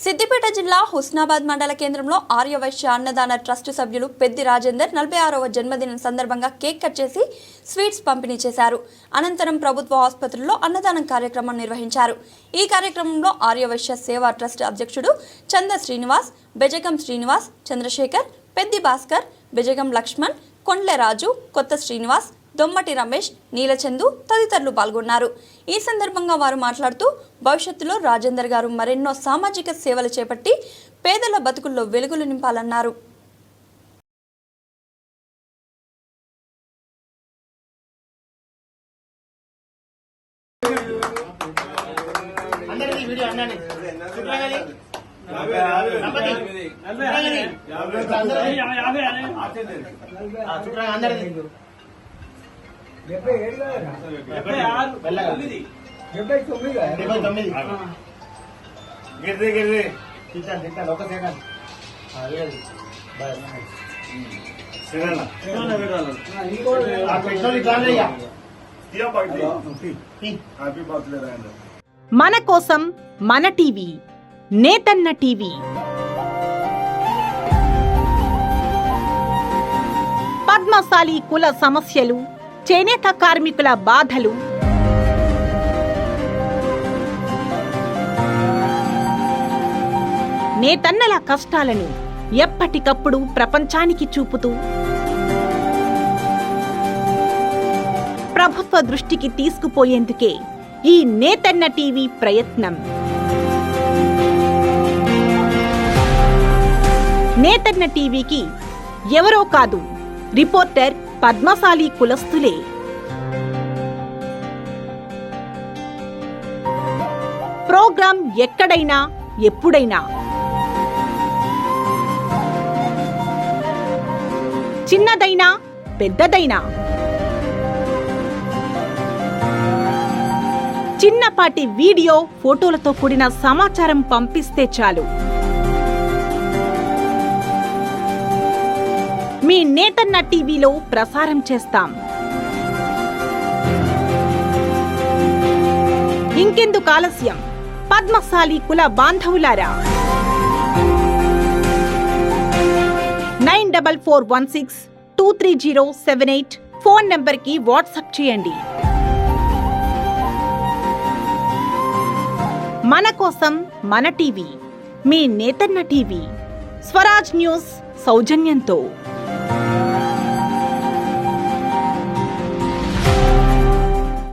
సిద్దిపేట జిల్లా హుస్నాబాద్ మండల కేంద్రంలో ఆర్యవైశ్య అన్నదాన ట్రస్ట్ సభ్యులు పెద్ది రాజేందర్ నలభై ఆరవ జన్మదినం సందర్భంగా కేక్ కట్ చేసి స్వీట్స్ పంపిణీ చేశారు. అనంతరం ప్రభుత్వ ఆసుపత్రిలో అన్నదానం కార్యక్రమం నిర్వహించారు. ఈ కార్యక్రమంలో ఆర్యవైశ్య సేవా ట్రస్ట్ అధ్యక్షుడు చంద శ్రీనివాస్ బెజగం శ్రీనివాస్ చంద్రశేఖర్ పెద్ది భాస్కర్ బెజగం లక్ష్మణ్ కొండ్లె రాజు కొత్త శ్రీనివాస్ దొమ్మటి రమేష్ నీలచందు తదితరులు పాల్గొన్నారు. ఈ సందర్భంగా వారు మాట్లాడుతూ భవిష్యత్తులో రాజేందర్ గారు మరెన్నో సామాజిక సేవలు చేపట్టి పేదల బతుకుల్లో వెలుగులు నింపాలన్నారు. అందరిది డెబ్బై ఏడు ఆరు తొమ్మిది. తొమ్మిది. గిరిది గిరిది ఒక సెకండ్. లేదు. మన కోసం మన టీవీ నేతన్న టీవీ. పద్మశాలి కుల సమస్యలు చేనేత కార్మికుల బాధలు. నేతన్నల కష్టాలను ఎప్పటికప్పుడు ప్రపంచానికి చూపుతూ ప్రభుత్వ దృష్టికి తీసుకుపోయేందుకే ఈ నేతన్న టీవీ ప్రయత్నం. నేతన్న టీవీకి ఎవరో కాదు రిపోర్టర్ పద్మశాలి కులస్తులే. ప్రోగ్రాం ఎక్కడైనా ఎప్పుడైనా. చిన్నదైనా పెద్దదైనా. చిన్నపాటి వీడియో ఫోటోలతో కూడిన సమాచారం పంపిస్తే చాలు. మీ నేతన్న టీవీలో ప్రసారం చేస్తాం. ఇంకెందుకు ఆలస్యం? పద్మశాలి కుల బాంధవులారా. Nine double four one six two three zero seven eight phone నెంబర్కి వాట్సాప్ చేయండి. మన కోసం మన టీవీ మీ నేతన్న టీవీ. స్వరాజ్ న్యూస్ సౌజన్యంతో.